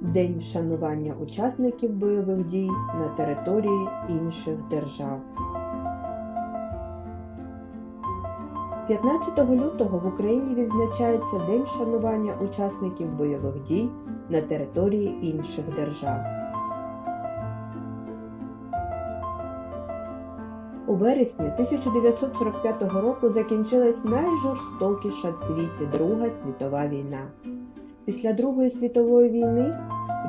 День вшанування учасників бойових дій на території інших держав. 15 лютого в Україні відзначається День вшанування учасників бойових дій на території інших держав. У вересні 1945 року закінчилась найжорстокіша в світі Друга світова війна. Після Другої світової війни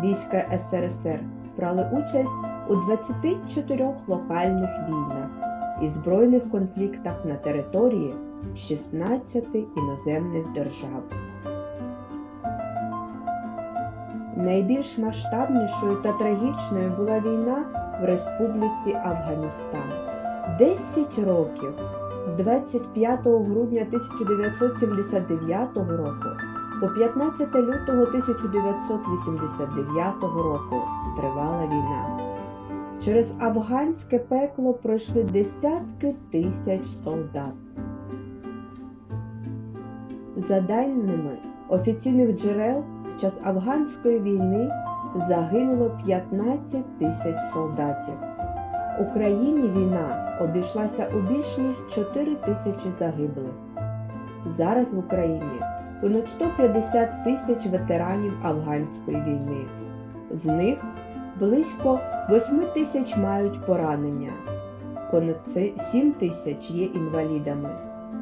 війська СРСР брали участь у 24 локальних війнах і збройних конфліктах на території 16 іноземних держав. Найбільш масштабнішою та трагічною була війна в Республіці Афганістан. 10 років з 25 грудня 1979 року по 15 лютого 1989 року тривала війна. Через афганське пекло пройшли десятки тисяч солдат. За даними офіційних джерел, в час афганської війни загинуло 15 тисяч солдатів. Україні війна обійшлася у більш ніж 4 тисячі загиблих. Зараз в Україні понад 150 тисяч ветеранів афганської війни. З них близько 8 тисяч мають поранення, понад 7 тисяч є інвалідами,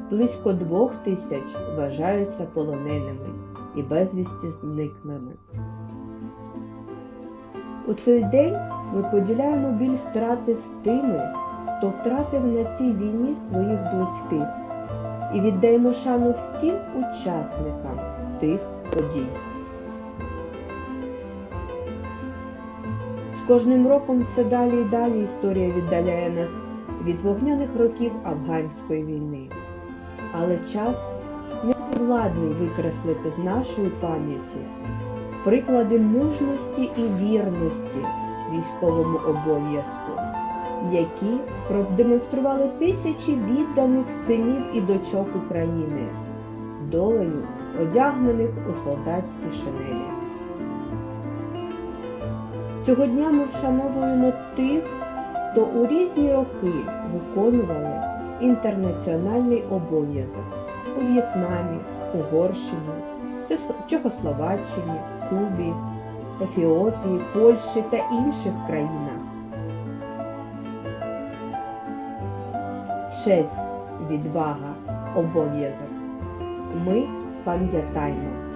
близько 2 тисяч вважаються полоненими і безвісті зниклими. У цей день ми поділяємо біль втрати з тими, хто втратив на цій війні своїх близьких, і віддаємо шану всім учасникам тих подій. З кожним роком все далі і далі історія віддаляє нас від вогняних років афганської війни. Але час не владний викреслити з нашої пам'яті приклади мужності і вірності військовому обов'язку, які продемонстрували тисячі відданих синів і дочок України, долею одягнених у солдатські шинелі. Цього дня ми вшановуємо тих, хто у різні роки виконували інтернаціональний обов'язок у В'єтнамі, Угорщині, Чехословаччині, Кубі, Ефіопії, Польщі та інших країнах. Честь, відвага, обов'язок. Ми пам'ятаємо.